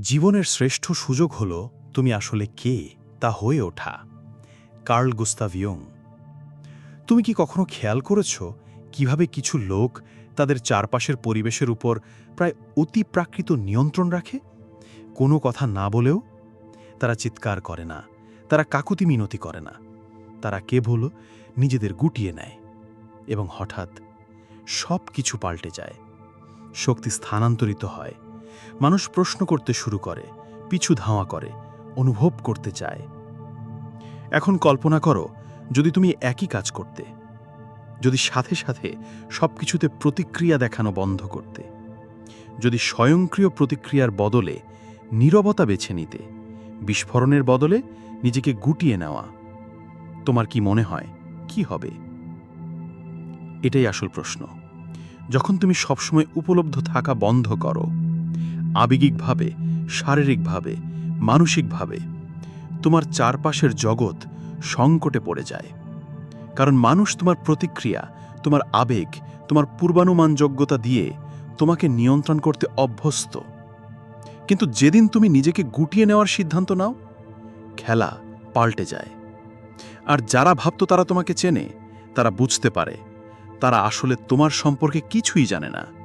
জীবনের শ্রেষ্ঠ সুযোগ হল তুমি আসলে কে তা হয়ে ওঠা। কার্ল গুস্তাভ ইয়ং। তুমি কি কখনো খেয়াল করেছ কীভাবে কিছু লোক তাদের চারপাশের পরিবেশের উপর প্রায় অতি প্রাকৃত নিয়ন্ত্রণ রাখে? কোনো কথা না বলেও তারা চিৎকার করে না, তারা কাকুতি মিনতি করে না। তারা কেবল নিজেদের গুটিয়ে নেয় এবং হঠাৎ সব কিছু পাল্টে যায়, শক্তি স্থানান্তরিত হয়। মানুষ প্রশ্ন করতে শুরু করে, পিছু ধাওয়া করে, অনুভব করতে চায়। এখন কল্পনা করো, যদি তুমি একই কাজ করতে, যদি সাথে সাথে সব কিছুতে প্রতিক্রিয়া দেখানো বন্ধ করতে, যদি স্বয়ংক্রিয় প্রতিক্রিয়ার বদলে নীরবতা বেছে নিতে, বিস্ফোরণের বদলে নিজেকে গুটিয়ে নেওয়া, তোমার কি মনে হয়, কি হবে? এটাই আসল প্রশ্ন। যখন তুমি সবসময় উপলব্ধ থাকা বন্ধ করো আবেগিকভাবে, শারীরিকভাবে, মানসিকভাবে। তোমার চারপাশের জগৎ সংকটে পড়ে যায়। কারণ মানুষ তোমার প্রতিক্রিয়া, তোমার আবেগ, তোমার পূর্বানুমানযোগ্যতা দিয়ে তোমাকে নিয়ন্ত্রণ করতে অভ্যস্ত। কিন্তু যেদিন তুমি নিজেকে গুটিয়ে নেওয়ার সিদ্ধান্ত নাও, খেলা পাল্টে যায়। আর যারা ভাবত তারা তোমাকে চেনে, তারা বুঝতে পারে, তারা আসলে তোমার সম্পর্কে কিছুই জানে না।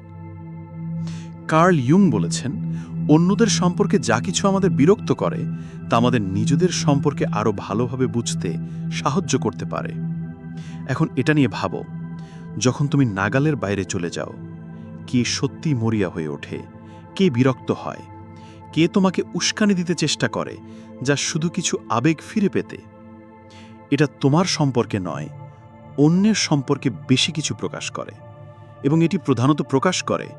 কার্ল ইয়ুং বলেছেন, অন্যদের সম্পর্কে যা কিছু আমাদের বিরক্ত করে, তা আমাদের নিজেদের সম্পর্কে আরও ভালোভাবে বুঝতে সাহায্য করতে পারে। এখন এটা নিয়ে ভাবো, যখন তুমি নাগালের বাইরে চলে যাও, কে সত্যি মরিয়া হয়ে ওঠে, কে বিরক্ত হয়, কে তোমাকে উস্কানি দিতে চেষ্টা করে, যা শুধু কিছু আবেগ ফিরে পেতে। এটা তোমার সম্পর্কে নয়, অন্যের সম্পর্কে বেশি কিছু প্রকাশ করে, এবং এটি প্রধানত প্রকাশ করে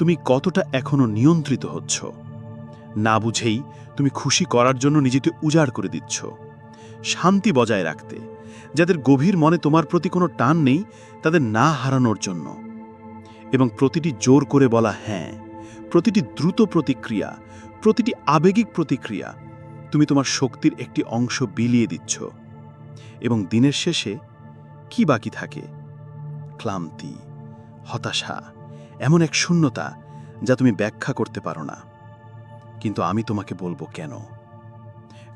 তুমি কতটা এখনও নিয়ন্ত্রিত হচ্ছ? না বুঝেই তুমি খুশি করার জন্য নিজেকে উজাড় করে দিচ্ছ। শান্তি বজায় রাখতে, যাদের গভীর মনে তোমার প্রতি কোনো টান নেই, তাদের না হারানোর জন্য। এবং প্রতিটি জোর করে বলা হ্যাঁ প্রতিটি দ্রুত প্রতিক্রিয়া, প্রতিটি আবেগিক প্রতিক্রিয়া তুমি তোমার শক্তির একটি অংশ বিলিয়ে দিচ্ছ। এবং দিনের শেষে কি বাকি থাকে? ক্লান্তি, হতাশা এমন এক শূন্যতা যা তুমি ব্যাখ্যা করতে পারো না। কিন্তু আমি তোমাকে বলব কেন?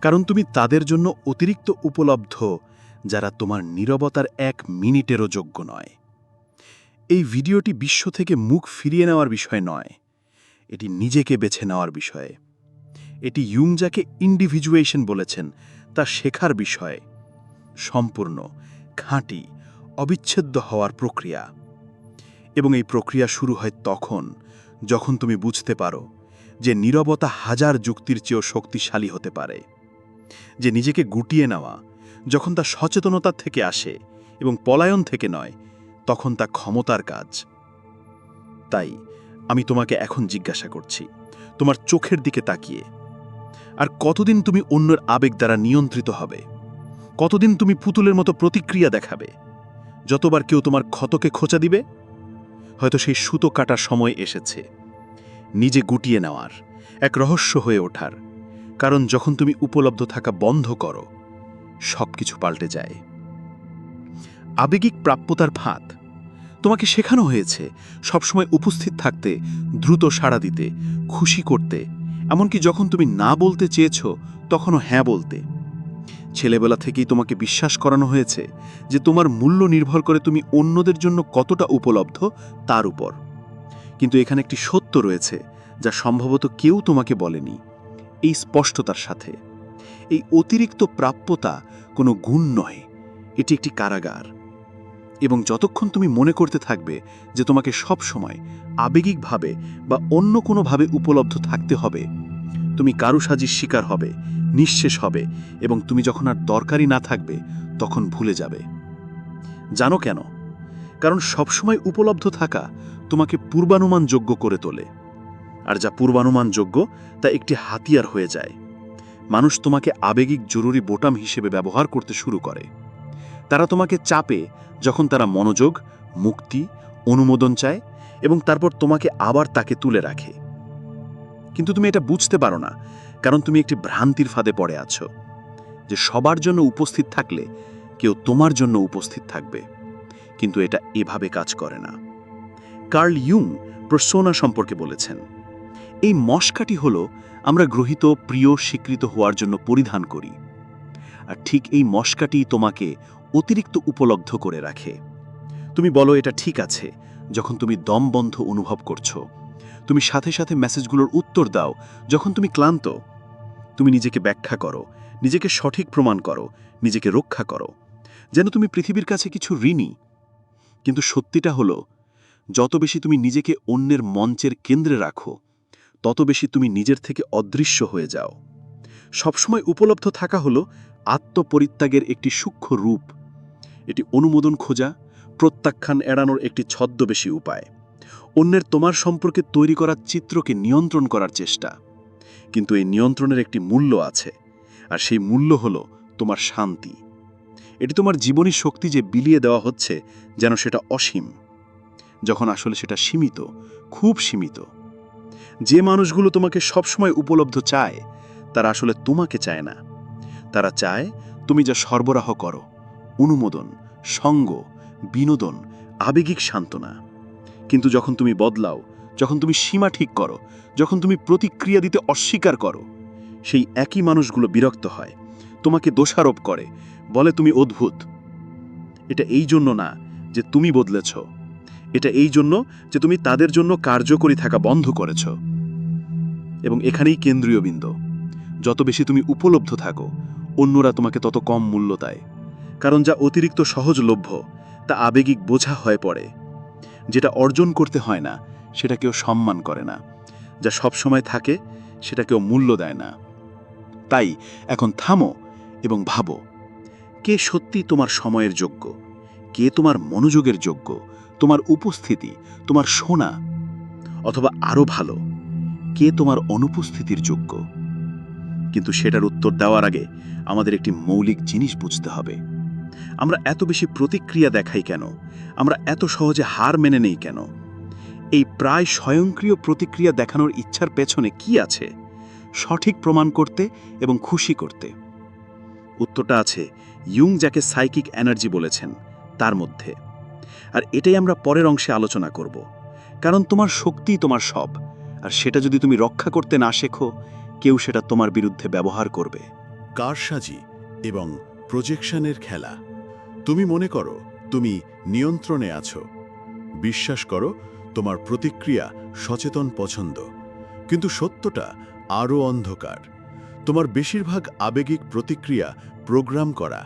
কারণ তুমি তাদের জন্য অতিরিক্ত উপলব্ধ, যারা তোমার নীরবতার এক মিনিটেরও যোগ্য নয়। এই ভিডিওটি বিশ্ব থেকে মুখ ফিরিয়ে নেওয়ার বিষয় নয়। এটি নিজেকে বেছে নেওয়ার বিষয়ে। এটি ইয়ুং যাকে ইন্ডিভিজুয়েশন বলেছেন, তা শেখার বিষয়। সম্পূর্ণ, খাঁটি, অবিচ্ছেদ্য হওয়ার প্রক্রিয়া। এবং এই প্রক্রিয়া শুরু হয় তখন, যখন তুমি বুঝতে পারো যে নীরবতা হাজার যুক্তির চেয়েও শক্তিশালী হতে পারে। যে নিজেকে গুটিয়ে নেওয়া, যখন তা সচেতনতা থেকে আসে এবং পলায়ন থেকে নয়, তখন তা ক্ষমতার কাজ। তাই আমি তোমাকে এখন জিজ্ঞাসা করছি, তোমার চোখের দিকে তাকিয়ে, আর কতদিন তুমি অন্যের আবেগ দ্বারা নিয়ন্ত্রিত হবে? কতদিন তুমি পুতুলের মতো প্রতিক্রিয়া দেখাবে? যতবার কেউ তোমার ক্ষতকে খোঁচা দিবে হয়তো সেই সুতো কাটার সময় এসেছে। নিজে গুটিয়ে নেওয়ার, এক রহস্য হয়ে ওঠার। কারণ যখন তুমি উপলব্ধ থাকা বন্ধ করো সব কিছু পাল্টে যায়। আবেগিক প্রাপ্যতার ফাঁদ। তোমাকে শেখানো হয়েছে সবসময় উপস্থিত থাকতে, দ্রুত সাড়া দিতে, খুশি করতে। এমনকি যখন তুমি না বলতে চেয়েছ, তখনও হ্যাঁ বলতে। ছেলেবেলা থেকেই তোমাকে বিশ্বাস করানো হয়েছে যে তোমার মূল্য নির্ভর করে তুমি অন্যদের জন্য কতটা উপলব্ধ তার উপর। কিন্তু এখানে একটি সত্য রয়েছে যা সম্ভবত কেউ তোমাকে বলেনি, এই স্পষ্টতার সাথে। এই অতিরিক্ত প্রাপ্যতা কোনো গুণ নয়, এটি একটি কারাগার। এবং যতক্ষণ তুমি মনে করতে থাকবে যে তোমাকে সব সময় আবেগিকভাবে বা অন্য কোনোভাবে উপলব্ধ থাকতে হবে, তুমি কারুসাজির শিকার হবে নিঃশেষ হবে এবং তুমি যখন আর দরকারই না থাকবে, তখন ভুলে যাবে। জানো কেন? কারণ সবসময় উপলব্ধ থাকা তোমাকে পূর্বানুমানযোগ্য করে তোলে। আর যা পূর্বানুমানযোগ্য, তা একটি হাতিয়ার হয়ে যায়। মানুষ তোমাকে আবেগিক জরুরি বোটাম হিসেবে ব্যবহার করতে শুরু করে। তারা তোমাকে চাপে যখন তারা মনোযোগ, মুক্তি, অনুমোদন চায় এবং তারপর তোমাকে আবার তাকে তুলে রাখে। কিন্তু তুমি এটা বুঝতে পারো না। কারণ তুমি একটি ভ্রান্তির ফাঁদে পড়ে আছো, যে সবার জন্য উপস্থিত থাকলে কেউ তোমার জন্য উপস্থিত থাকবে। কিন্তু এটা এভাবে কাজ করে না। কার্ল ইয়ুং প্রসোনা সম্পর্কে বলেছেন, এই মস্কাটি হলো আমরা গ্রহিত, প্রিয়, স্বীকৃত হওয়ার জন্য পরিধান করি। আর ঠিক এই মস্কাটি তোমাকে অতিরিক্ত উপলব্ধ করে রাখে। তুমি বলো, এটা ঠিক আছে, যখন তুমি দমবন্ধ অনুভব করছ। তুমি সাথে সাথে মেসেজগুলোর উত্তর দাও, যখন তুমি ক্লান্ত তুমি নিজেকে ব্যাখ্যা করো, নিজেকে সঠিক প্রমাণ করো, নিজেকে রক্ষা করো। যেন তুমি পৃথিবীর কাছে কিছু ঋণী। কিন্তু সত্যিটা হলো, যত বেশি তুমি নিজেকে অন্যের মঞ্চের কেন্দ্রে রাখো, তত বেশি তুমি নিজের থেকে অদৃশ্য হয়ে যাও। সবসময় উপলব্ধ থাকা হলো আত্মপরিত্যাগের একটি সূক্ষ্ম রূপ। এটি অনুমোদন খোঁজা, প্রত্যাখ্যান এড়ানোর একটি ছদ্মবেশী উপায়। অন্যের তোমার সম্পর্কে তৈরি করা চিত্রকে নিয়ন্ত্রণ করার চেষ্টা। কিন্তু এই নিয়ন্ত্রণের একটি মূল্য আছে, আর সেই মূল্য হলো তোমার শান্তি। এটি তোমার জীবনী শক্তি যে বিলিয়ে দেওয়া হচ্ছে যেন সেটা অসীম। যখন আসলে সেটা সীমিত, খুব সীমিত। যে মানুষগুলো তোমাকে সবসময় উপলব্ধ চায়, তারা আসলে তোমাকে চায় না। তারা চায় তুমি যা সরবরাহ করো, অনুমোদন, সঙ্গ, বিনোদন, আবেগিক সান্ত্বনা। কিন্তু যখন তুমি বদলাও যখন তুমি সীমা ঠিক করো, যখন তুমি প্রতিক্রিয়া দিতে অস্বীকার করো, সেই একই মানুষগুলো বিরক্ত হয়, তোমাকে দোষারোপ করে, বলে তুমি অদ্ভুত। এটা এই জন্য না যে তুমি বদলেছ। এটা এই জন্য যে তুমি তাদের জন্য কার্যকরী থাকা বন্ধ করেছ। এবং এখানেই কেন্দ্রীয় বিন্দু। যত বেশি তুমি উপলব্ধ থাকো, অন্যরা তোমাকে তত কম মূল্য দেয়। কারণ যা অতিরিক্ত সহজলভ্য, তা আবেগিক বোঝা হয়ে পড়ে। যেটা অর্জন করতে হয় না সেটা কেউ সম্মান করে না। যা সবসময় থাকে, সেটা কেউ মূল্য দেয় না। তাই এখন থামো এবং ভাবো, কে সত্যি তোমার সময়ের যোগ্য? কে তোমার মনোযোগের যোগ্য? তোমার উপস্থিতি, তোমার শোনা, অথবা আরও ভালো, কে তোমার অনুপস্থিতির যোগ্য? কিন্তু সেটার উত্তর দেওয়ার আগে আমাদের একটি মৌলিক জিনিস বুঝতে হবে। আমরা এত বেশি প্রতিক্রিয়া দেখাই কেন? আমরা এত সহজে হার মেনে নেই কেন? এই প্রায় স্বয়ংক্রিয় প্রতিক্রিয়া দেখানোর ইচ্ছার পেছনে কি আছে? সঠিক প্রমাণ করতে এবং খুশি করতে। উত্তরটা আছে, ইয়ুং যাকে সাইকিক এনার্জি বলেছেন, তার মধ্যে। আর এটাই আমরা পরের অংশে আলোচনা করব। কারণ তোমার শক্তিই তোমার সব, আর সেটা যদি তুমি রক্ষা করতে না শেখো, কেউ সেটা তোমার বিরুদ্ধে ব্যবহার করবে। কারসাজি এবং প্রজেকশনের খেলা। তুমি মনে করো, তুমি নিয়ন্ত্রণে আছো। বিশ্বাস করো তোমার প্রতিক্রিয়া সচেতন পছন্দ। কিন্তু সত্যটা আরও অন্ধকার। তোমার বেশিরভাগ আবেগিক প্রতিক্রিয়া প্রোগ্রাম করা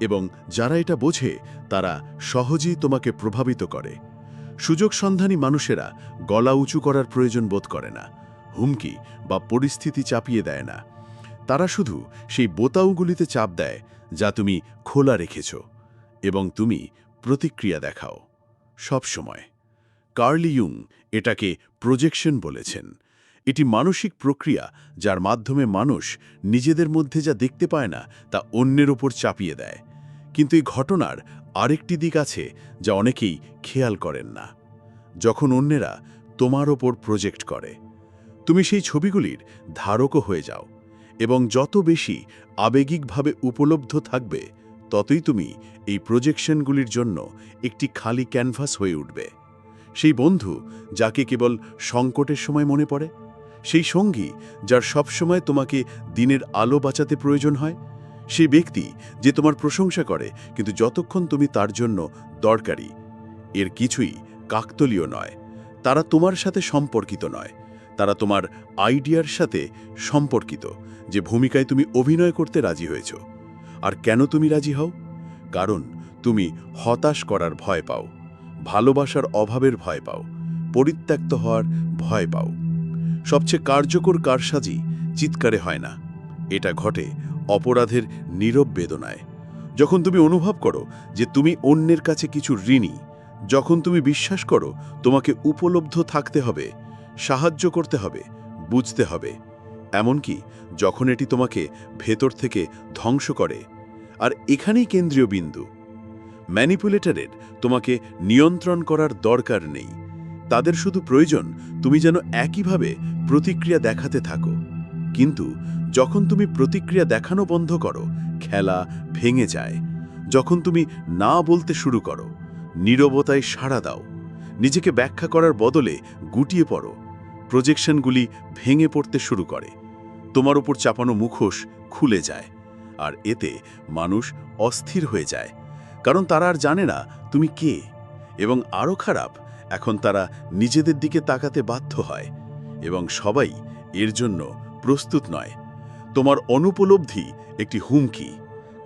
এবং যারা এটা বোঝে, তারা সহজেই তোমাকে প্রভাবিত করে। সুযোগ সন্ধানী মানুষেরা গলা উঁচু করার প্রয়োজন বোধ করে না, হুমকি বা পরিস্থিতি চাপিয়ে দেয় না। তারা শুধু সেই বোতাউগুলিতে চাপ দেয় যা তুমি খোলা রেখেছ এবং তুমি প্রতিক্রিয়া দেখাও। সব সময় কার্লি ইয়ুং এটাকে প্রজেকশন বলেছেন। এটি মানসিক প্রক্রিয়া যার মাধ্যমে মানুষ নিজেদের মধ্যে যা দেখতে পায় না তা অন্যের ওপর চাপিয়ে দেয়। কিন্তু এই ঘটনার আরেকটি দিক আছে যা অনেকেই খেয়াল করেন না। যখন অন্যেরা তোমার ওপর প্রজেক্ট করে, তুমি সেই ছবিগুলির ধারকও হয়ে যাও এবং যত বেশি আবেগিকভাবে উপলব্ধ থাকবে, ততই তুমি এই প্রজেকশনগুলির জন্য একটি খালি ক্যানভাস হয়ে উঠবে। সেই বন্ধু যাকে কেবল সংকটের সময় মনে পড়ে, সেই সঙ্গী যার সবসময় তোমাকে দিনের আলো বাঁচাতে প্রয়োজন হয় সেই ব্যক্তি যে তোমার প্রশংসা করে, কিন্তু যতক্ষণ তুমি তার জন্য দরকারি, এর কিছুই কাকতলীয় নয়। তারা তোমার সাথে সম্পর্কিত নয়। তারা তোমার আইডিয়ার সাথে সম্পর্কিত, যে ভূমিকায় তুমি অভিনয় করতে রাজি হয়েছ। আর কেন তুমি রাজি হও? কারণ তুমি হতাশ করার ভয় পাও। ভালোবাসার অভাবের ভয় পাও, পরিত্যক্ত হওয়ার ভয় পাও। সবচেয়ে কার্যকর কারসাজি চিৎকারে হয় না। এটা ঘটে অপরাধের নীরব বেদনায়। যখন তুমি অনুভব করো যে তুমি অন্যের কাছে কিছু ঋণী, যখন তুমি বিশ্বাস করো তোমাকে উপলব্ধ থাকতে হবে, সাহায্য করতে হবে, বুঝতে হবে, এমনকি যখন এটি তোমাকে ভেতর থেকে ধ্বংস করে। আর এখানেই কেন্দ্রীয় বিন্দু। ম্যানিপুলেটরের তোমাকে নিয়ন্ত্রণ করার দরকার নেই। তাদের শুধু প্রয়োজন তুমি যেন একইভাবে প্রতিক্রিয়া দেখাতে থাকো। কিন্তু যখন তুমি প্রতিক্রিয়া দেখানো বন্ধ করো, খেলা ভেঙে যায়। যখন তুমি না বলতে শুরু করো, নীরবতায় সাড়া দাও। নিজেকে ব্যাখ্যা করার বদলে গুটিয়ে পড়ো। প্রজেকশনগুলি ভেঙে পড়তে শুরু করে। তোমার উপর চাপানো মুখোশ খুলে যায়। আর এতে মানুষ অস্থির হয়ে যায়। কারণ তারা আর জানে না তুমি কে। এবং আরও খারাপ, এখন তারা নিজেদের দিকে তাকাতে বাধ্য হয় এবং সবাই এর জন্য প্রস্তুত নয়। তোমার অনুপলব্ধি একটি হুমকি,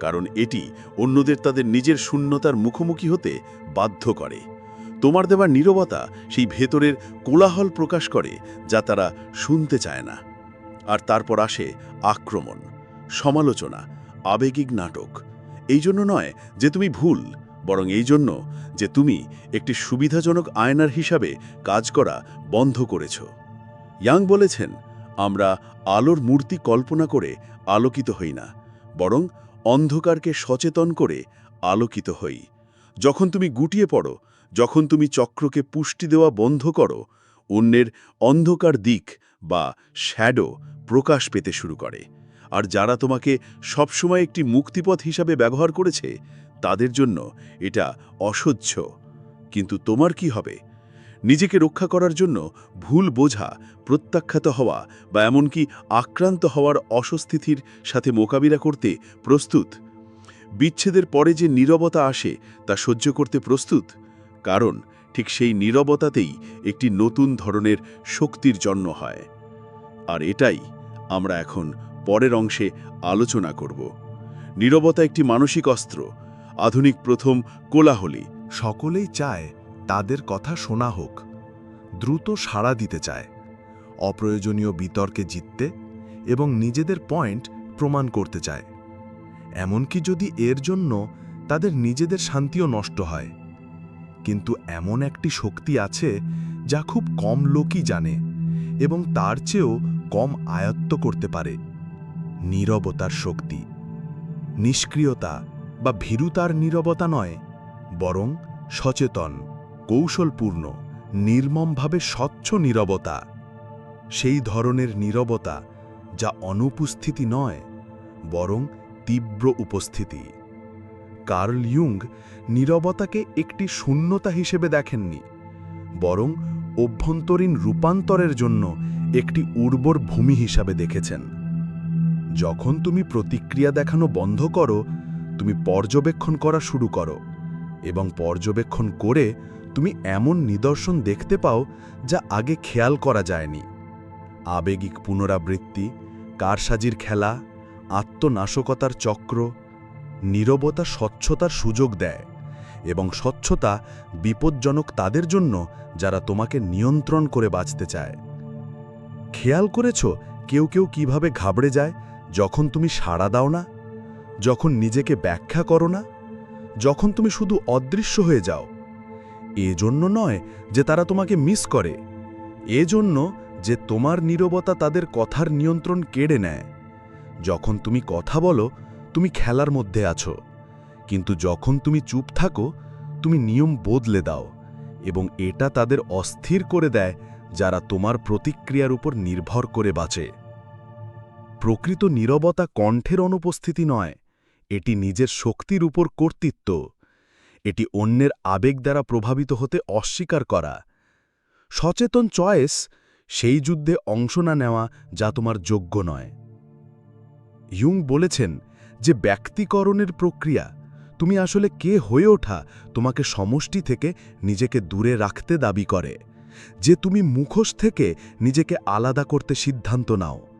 কারণ এটি অন্যদের তাদের নিজের শূন্যতার মুখোমুখি হতে বাধ্য করে। তোমার দেওয়ার নীরবতা সেই ভেতরের কোলাহল প্রকাশ করে যা তারা শুনতে চায় না। আর তারপর আসে আক্রমণ, সমালোচনা, আবেগিক নাটক এই জন্য নয় যে তুমি ভুল, বরং এই জন্য যে তুমি একটি সুবিধাজনক আয়নার হিসাবে কাজ করা বন্ধ করেছ। ইয়াং বলেছেন, আমরা আলোর মূর্তি কল্পনা করে আলোকিত হই না, বরং অন্ধকারকে সচেতন করে আলোকিত হই। যখন তুমি গুটিয়ে পড়ো, যখন তুমি চক্রকে পুষ্টি দেওয়া বন্ধ করো, অন্যের অন্ধকার দিক বা শ্যাডো প্রকাশ পেতে শুরু করে। আর যারা তোমাকে সবসময় একটি মুক্তিপথ হিসাবে ব্যবহার করেছে, তাদের জন্য এটা অসহ্য। কিন্তু তোমার কি হবে? নিজেকে রক্ষা করার জন্য ভুল বোঝা, প্রত্যাখ্যাত হওয়া বা এমনকি আক্রান্ত হওয়ার অস্বস্থিতির সাথে মোকাবিলা করতে প্রস্তুত? বিচ্ছেদের পরে যে নীরবতা আসে, তা সহ্য করতে প্রস্তুত? কারণ ঠিক সেই নীরবতাতেই একটি নতুন ধরনের শক্তির জন্ম হয়। আর এটাই আমরা এখন পরের অংশে আলোচনা করব। নীরবতা একটি মানসিক অস্ত্র, আধুনিক প্রথম কোলাহলি। সকলেই চায় তাদের কথা শোনা হোক, দ্রুত সাড়া দিতে চায়, অপ্রয়োজনীয় বিতর্কে জিততে এবং নিজেদের পয়েন্ট প্রমাণ করতে চায়। এমনকি যদি এর জন্য তাদের নিজেদের শান্তিও নষ্ট হয়। কিন্তু এমন একটি শক্তি আছে যা খুব কম লোকই জানে এবং তার চেয়েও কম আয়ত্ত করতে পারে। নীরবতার শক্তি। নিষ্ক্রিয়তা বা ভীরুতার নীরবতা নয়, বরং সচেতন, কৌশলপূর্ণ, নির্মমভাবে স্বচ্ছ নীরবতা। সেই ধরনের নীরবতা যা অনুপস্থিতি নয়, বরং তীব্র উপস্থিতি। কার্ল ইয়ুং নীরবতাকে একটি শূন্যতা হিসেবে দেখেননি, বরং অভ্যন্তরীণ রূপান্তরের জন্য একটি উর্বর ভূমি হিসাবে দেখেছেন। যখন তুমি প্রতিক্রিয়া দেখানো বন্ধ করো, তুমি পর্যবেক্ষণ করা শুরু করো এবং পর্যবেক্ষণ করে তুমি এমন নিদর্শন দেখতে পাও যা আগে খেয়াল করা যায়নি। আবেগিক পুনরাবৃত্তি, কারসাজির খেলা, আত্মনাশকতার চক্র, নীরবতা স্বচ্ছতার সুযোগ দেয় এবং স্বচ্ছতা বিপজ্জনক তাদের জন্য যারা তোমাকে নিয়ন্ত্রণ করে বাঁচতে চায়। খেয়াল করেছ কেউ কেউ কীভাবে ঘাবড়ে যায়? যখন তুমি সাড়া দাও না, যখন নিজেকে ব্যাখ্যা করো না, যখন তুমি শুধু অদৃশ্য হয়ে যাও, এজন্য নয় যে তারা তোমাকে মিস করে, এজন্য যে তোমার নীরবতা তাদের কথার নিয়ন্ত্রণ কেড়ে নেয়। যখন তুমি কথা বলো, তুমি খেলার মধ্যে আছো, কিন্তু যখন তুমি চুপ থাকো, তুমি নিয়ম বদলে দাও এবং এটা তাদের অস্থির করে দেয় যারা তোমার প্রতিক্রিয়ার উপর নির্ভর করে বাঁচে। প্রকৃত নীরবতা কণ্ঠের অনুপস্থিতি নয়, এটি নিজের শক্তির উপর কর্তৃত্ব। এটি অন্যের আবেগ দ্বারা প্রভাবিত হতে অস্বীকার করা। সচেতন চয়েস, সেই যুদ্ধে অংশ না নেওয়া যা তোমার যোগ্য নয়। ইয়ুং বলেছেন যে ব্যক্তিকরণের প্রক্রিয়া, তুমি আসলে কে হয়ে ওঠা, তোমাকে সমষ্টি থেকে নিজেকে দূরে রাখতে দাবি করে। যে তুমি মুখোশ থেকে নিজেকে আলাদা করতে সিদ্ধান্ত নাও।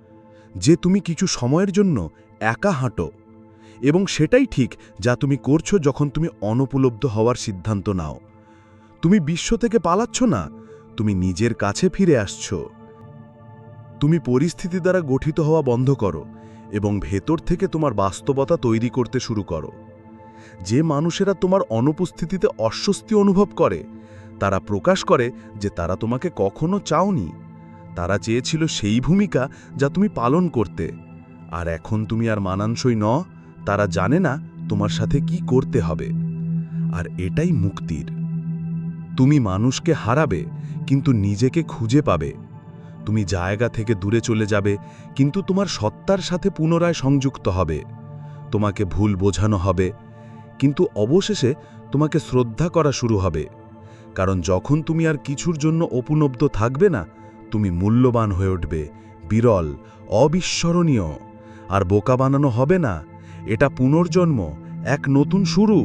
যে তুমি কিছু সময়ের জন্য একা হাঁটো এবং সেটাই ঠিক যা তুমি করছ যখন তুমি অনুপলব্ধ হওয়ার সিদ্ধান্ত নাও। তুমি বিশ্ব থেকে পালাচ্ছ না, তুমি নিজের কাছে ফিরে আসছ। তুমি পরিস্থিতি দ্বারা গঠিত হওয়া বন্ধ করো এবং ভেতর থেকে তোমার বাস্তবতা তৈরি করতে শুরু করো। যে মানুষেরা তোমার অনুপস্থিতিতে অস্বস্তি অনুভব করে, তারা প্রকাশ করে যে তারা তোমাকে কখনো চাওনি। তারা চেয়েছিল সেই ভূমিকা যা তুমি পালন করতে। আর এখন তুমি আর মানানসই ন তারা জানে না তোমার সাথে কি করতে হবে। আর এটাই মুক্তির। তুমি মানুষকে হারাবে, কিন্তু নিজেকে খুঁজে পাবে। তুমি জায়গা থেকে দূরে চলে যাবে, কিন্তু তোমার সত্তার সাথে পুনরায় সংযুক্ত হবে। তোমাকে ভুল বোঝানো হবে, কিন্তু অবশেষে তোমাকে শ্রদ্ধা করা শুরু হবে। কারণ যখন তুমি আর কিছুর জন্য উপলব্ধ থাকবে না তুমি মূল্যবান হয়ে উঠবে, বিরল, অবিস্মরণীয়। আর বোকা বানানো হবে না, এটা পুনর্জন্ম, এক নতুন শুরু,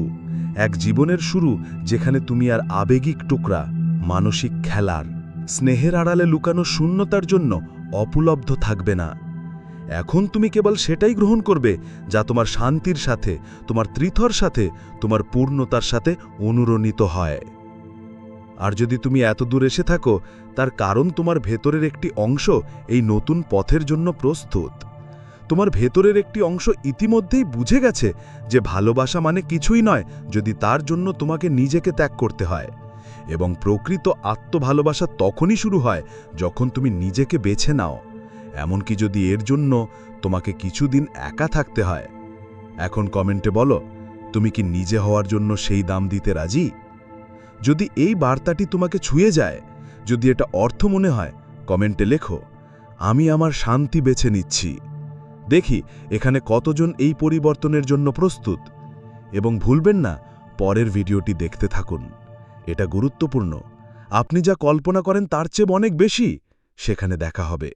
এক জীবনের শুরু, যেখানে তুমি আর আবেগিক টুকরা, মানসিক খেলার, স্নেহের আড়ালে লুকানো শূন্যতার জন্য অপলব্ধ থাকবে না। এখন তুমি কেবল সেটাই গ্রহণ করবে, যা তোমার শান্তির সাথে, তোমার ত্রিথর সাথে, তোমার পূর্ণতার সাথে অনুরণিত হয়। আর যদি তুমি এত দূর এসে থাকো, তার কারণ তোমার ভেতরের একটি অংশ এই নতুন পথের জন্য প্রস্তুত। তোমার ভেতরের একটি অংশ ইতিমধ্যেই বুঝে গেছে যে ভালোবাসা মানে কিছুই নয় যদি তার জন্য তোমাকে নিজেকে ত্যাগ করতে হয়। এবং প্রকৃত আত্মভালোবাসা তখনই শুরু হয় যখন তুমি নিজেকে বেছে নাও। এমনকি যদি এর জন্য তোমাকে কিছুদিন একা থাকতে হয়। এখন কমেন্টে বলো, তুমি কি নিজে হওয়ার জন্য সেই দাম দিতে রাজি? যদি এই বার্তাটি তোমাকে ছুঁয়ে যায়, যদি এটা অর্থ মনে হয়, কমেন্টে লেখো, আমি আমার শান্তি বেছে নিচ্ছি। দেখি, এখানে কতজন এই পরিবর্তনের জন্য প্রস্তুত। এবং ভুলবেন না, পরের ভিডিওটি দেখতে থাকুন। এটা গুরুত্বপূর্ণ। আপনি যা কল্পনা করেন তার চেয়ে অনেক বেশি। সেখানে দেখা হবে।